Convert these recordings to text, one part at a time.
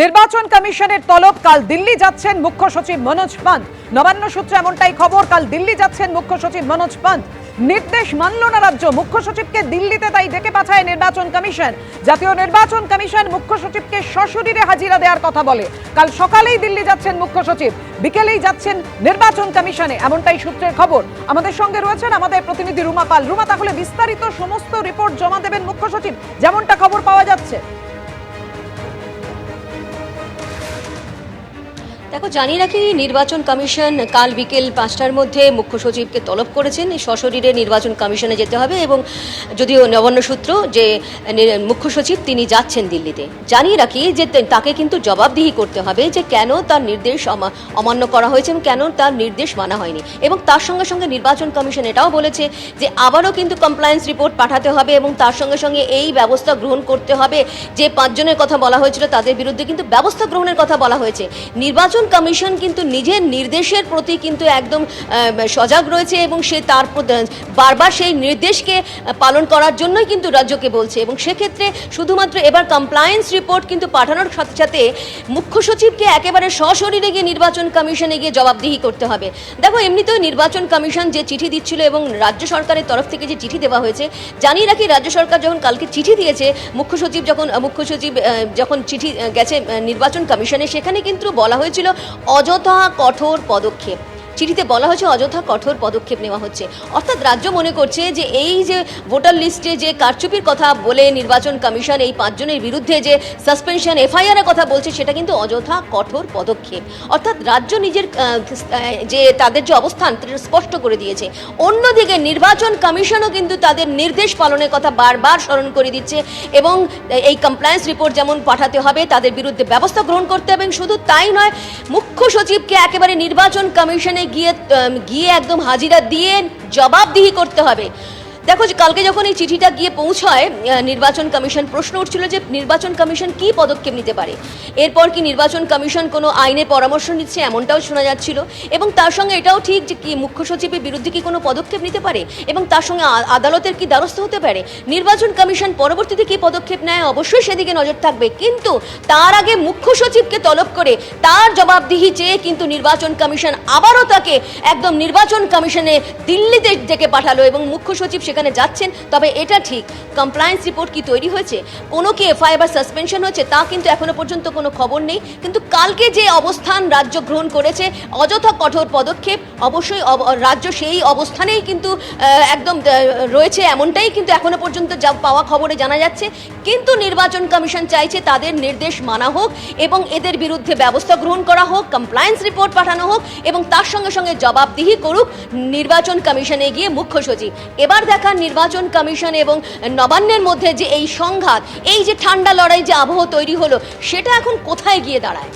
নির্বাচন কমিশনের তলব, কাল দিল্লি যাচ্ছেন মুখ্য সচিব মনোজ পান্ত। নবান্ন সূত্রে এমনটাই খবর, কাল দিল্লি যাচ্ছেন মুখ্য সচিব মনোজ পান্ত। নির্দেশ মানল না রাজ্য, মুখ্য সচিবকে দিল্লিতে তাই ডেকে পাঠায় নির্বাচন কমিশন। জাতীয় নির্বাচন কমিশন মুখ্য সচিবকে সশরীরে হাজিরা দেওয়ার কথা বলে। কাল সকালেই দিল্লি যাচ্ছেন মুখ্য সচিব, বিকেলেই যাচ্ছেন নির্বাচন কমিশনে, এমনটাই সূত্রের খবর। আমাদের সঙ্গে রয়েছেন আমাদের প্রতিনিধি রুমা পাল। রুমা, তাহলে বিস্তারিত সমস্ত রিপোর্ট জমা দেবেন মুখ্য সচিব, যেমনটা খবর পাওয়া যাচ্ছে। দেখো জানি রাখি, নির্বাচন কমিশন কাল বিকেল পাঁচটার মধ্যে মুখ্য সচিবকে তলব করেছেন। সশরীরে নির্বাচন কমিশনে যেতে হবে এবং যদিও নবান্ন সূত্র যে মুখ্য সচিব, তিনি যাচ্ছেন দিল্লিতে। জানিয়ে রাখি যে তাকে কিন্তু জবাবদিহি করতে হবে যে, কেন তার নির্দেশ অমা- অমান্য করা হয়েছে এবং কেন তার নির্দেশ মানা হয়নি। এবং তার সঙ্গে সঙ্গে নির্বাচন কমিশন এটাও বলেছে যে, আবারও কিন্তু কমপ্লায়েন্স রিপোর্ট পাঠাতে হবে এবং তার সঙ্গে সঙ্গে এই ব্যবস্থা গ্রহণ করতে হবে। যে, পাঁচজনের কথা বলা হয়েছিল, তাদের বিরুদ্ধে কিন্তু ব্যবস্থা গ্রহণের কথা বলা হয়েছে। নির্বাচন কমিশন কিন্তু নিজের নির্দেশের প্রতি কিন্তু একদম সজাগ রয়েছে এবং সে তার বারবার সেই নির্দেশকে পালন করার জন্যই কিন্তু রাজ্যকে বলছে এবং সেক্ষেত্রে শুধুমাত্র এবার কমপ্লায়েন্স রিপোর্ট কিন্তু পাঠানোর সাথে সাথে মুখ্য সচিবকে একেবারে সশরীরে গিয়ে নির্বাচন কমিশনে গিয়ে জবাবদিহি করতে হবে। দেখো, এমনিতেও নির্বাচন কমিশন যে চিঠি দিচ্ছিল এবং রাজ্য সরকারের তরফ থেকে যে চিঠি দেওয়া হয়েছে, জানিয়ে রাখি রাজ্য সরকার যখন কালকে চিঠি দিয়েছে, মুখ্য সচিব যখন, মুখ্য সচিব যখন চিঠি গেছে নির্বাচন কমিশনে, সেখানে কিন্তু বলা হয়েছিল অযথা কঠোর পদক্ষেপ। চিঠিতে বলা হয়েছে অযথা কঠোর পদক্ষেপ নেওয়া হচ্ছে। অর্থাৎ রাজ্য মনে করছে যে এই যে ভোটার লিস্টে যে কারচুপির কথা বলে নির্বাচন কমিশন, এই পাঁচজনের বিরুদ্ধে যে সাসপেনশন, এফআইআর এর কথা বলছে, সেটা কিন্তু অযথা কঠোর পদক্ষেপ। অর্থাৎ রাজ্য নিজের যে তাদের যে অবস্থান স্পষ্ট করে দিয়েছে। অন্যদিকে নির্বাচন কমিশনও কিন্তু তাদের নির্দেশ পালনের কথা বারবার স্মরণ করে দিচ্ছে এবং এই কমপ্লায়েন্স রিপোর্ট যেমন পাঠাতে হবে, তাদের বিরুদ্ধে ব্যবস্থা গ্রহণ করতে হবে শুধু তাই নয়, মুখ্য সচিবকে একেবারে নির্বাচন কমিশনে গিয়ে গিয়ে একদম হাজিরা দিয়ে জবাবদিহি করতে হবে। দেখো কালকে যখন এই চিঠিটা গিয়ে পৌঁছায় নির্বাচন কমিশন, প্রশ্ন উঠছিল যে নির্বাচন কমিশন কি পদক্ষেপ নিতে পারে? এরপর কি নির্বাচন কমিশন কোনো আইনের পরামর্শ নিচ্ছে এমনটাও শোনা যাচ্ছিল? এবং তার সঙ্গে এটাও ঠিক যে কি মুখ্য সচিবের বিরুদ্ধে কি কোনো পদক্ষেপ নিতে পারে? এবং তার সঙ্গে আদালতের কি দ্বারস্থ হতে পারে? নির্বাচন কমিশন পরবর্তীতে কি পদক্ষেপ নেয়? অবশ্যই সেদিকে নজর থাকবে। কিন্তু তার আগে মুখ্য সচিবকে তলব করে তার জবাবদিহি চেয়ে কিন্তু নির্বাচন কমিশন আবারও তাকে একদম নির্বাচন কমিশনে দিল্লিতে ডেকে পাঠালো এবং মুখ্য সচিব সেখানে যাচ্ছেন, তবে এটা ঠিক। কমপ্লায়েন্স রিপোর্ট কি তৈরি হয়েছে? কোনো কি এফআইআর বা সাসপেনশন হয়েছে, তা কিন্তু এখনও পর্যন্ত কোনো খবর নেই। কিন্তু কালকে যে অবস্থান রাজ্য গ্রহণ করেছে, অযথা কঠোর পদক্ষেপ, অবশ্যই রাজ্য সেই অবস্থানেই কিন্তু একদম রয়েছে, এমনটাই কিন্তু এখনও পর্যন্ত যা পাওয়া খবরে জানা যাচ্ছে। কিন্তু নির্বাচন কমিশন চাইছে তাদের নির্দেশ মানা হোক এবং এদের বিরুদ্ধে ব্যবস্থা গ্রহণ করা হোক কমপ্লায়েন্স রিপোর্ট পাঠানো হোক এবং তার সঙ্গে সঙ্গে জবাবদিহি করুক নির্বাচন কমিশনে গিয়ে মুখ্য সচিব। এবার দেখা নির্বাচন কমিশন এবং নবান্নের মধ্যে যে এই সংঘাত, এই যে ঠান্ডা লড়াই যে আবহ তৈরি হলো, সেটা এখন কোথায় গিয়ে দাঁড়ায়?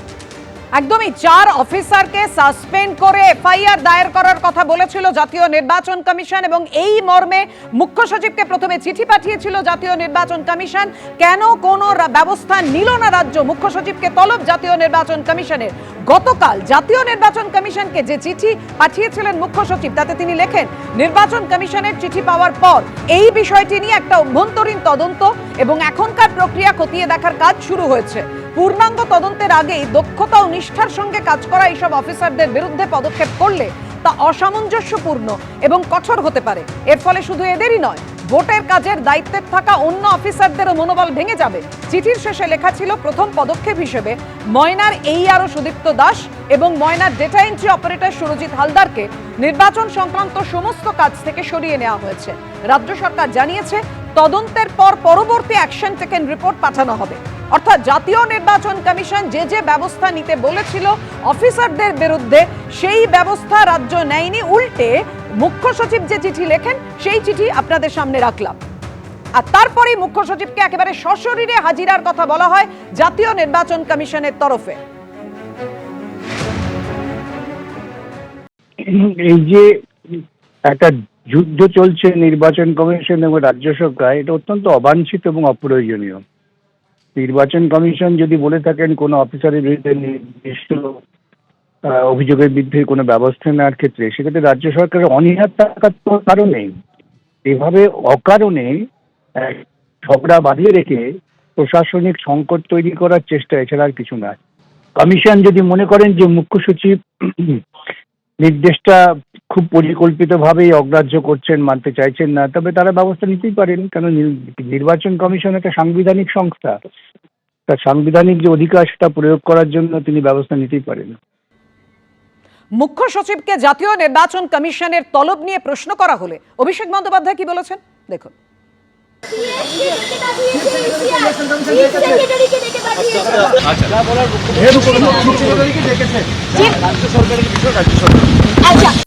একদমই চার অফিসারকে সাসপেন্ড করে এফআইআর দায়ের করার কথা বলেছিল জাতীয় নির্বাচন কমিশন এবং এই মর্মে মুখ্য সচিবকে প্রথমে চিঠি পাঠিয়েছিল জাতীয় নির্বাচন কমিশন। কেন কোনো ব্যবস্থা নিল না রাজ্য? মুখ্য সচিবকে তলব জাতীয় নির্বাচন কমিশনের। গতকাল জাতীয় নির্বাচন কমিশনকে যে চিঠি পাঠিয়েছিলেন মুখ্য সচিব, তাতে তিনি লেখেন, নির্বাচন কমিশনের চিঠি পাওয়ার পর এই বিষয়টি নিয়ে একটা অভ্যন্তরীণ তদন্ত এবং এখনকার প্রক্রিয়া খতিয়ে দেখার কাজ শুরু হয়েছে। পূর্ণাঙ্গ তদন্তের আগেই দক্ষতা ও নিষ্ঠার সঙ্গে কাজ করা এইসব অফিসারদের বিরুদ্ধে পদক্ষেপ করলে তা অসামঞ্জস্যপূর্ণ এবং কঠোর হতে পারে। এর ফলে শুধু এদেরই নয়, ভোটের কাজের দায়িত্বে থাকা অন্য অফিসারদেরও মনোবল ভেঙে যাবে। চিঠির শেষে লেখা ছিল, প্রথম পদক্ষেপ হিসেবে ময়নার এই আরও সুদীপ্ত দাস এবং ময়নার ডেটা এন্ট্রি অপারেটর সুরজিৎ হালদারকে নির্বাচন সংক্রান্ত সমস্ত কাজ থেকে সরিয়ে নেওয়া হয়েছে। রাজ্য সরকার জানিয়েছে, তদন্তের পর পরবর্তী অ্যাকশন টেকেন রিপোর্ট পাঠানো হবে। অর্থাৎ জাতীয় নির্বাচন কমিশন যে যে ব্যবস্থা নিতে বলেছিল অফিসারদের বিরুদ্ধে, সেই ব্যবস্থা রাজ্য নেয়নি। উল্টে মুখ্য সচিব যে চিঠি লেখেন, সেই চিঠি আপনাদের সামনে রাখলাম। আর তারপরেই মুখ্য সচিবকে একেবারে সশরীরে হাজিরার কথা বলা হয় জাতীয় নির্বাচন কমিশনের তরফে। এই যে একটা যুদ্ধ চলছে নির্বাচন কমিশন এবং রাজ্য সরকার, এটা অত্যন্ত অবাঞ্ছিত এবং অপ্রয়োজনীয়। নির্বাচন কমিশন যদি বলে থাকেন কোনো অফিসারের বিরুদ্ধে নির্দিষ্ট অভিযোগের বিরুদ্ধে কোনো ব্যবস্থা নেওয়ার ক্ষেত্রে, সেক্ষেত্রে রাজ্য সরকারের অনীহার থাকার তো কারণ, এভাবে অকারণে ঝগড়া বাঁধিয়ে রেখে প্রশাসনিক সংকট তৈরি করার চেষ্টা এছাড়া আর কিছু না কমিশন যদি মনে করেন যে মুখ্য সচিব নির্দেশটা খুব পরিকল্পিতভাবেই অগ্রাহ্য করছেন মানতে চাইছেন না। তবে তারা ব্যবস্থা নিতেই পারেন কারণ নির্বাচন কমিশন একটা সাংবিধানিক সংস্থা। তার সাংবিধানিক যে অধিকার সেটা প্রয়োগ করার জন্য তিনি ব্যবস্থা নিতেই পারেন। মুখ্য সচিবকে জাতীয় নির্বাচন কমিশনের তলব নিয়ে প্রশ্ন করা হলে অভিষেক বন্দ্যোপাধ্যায় কি বলেছেন? দেখুন। আচ্ছা।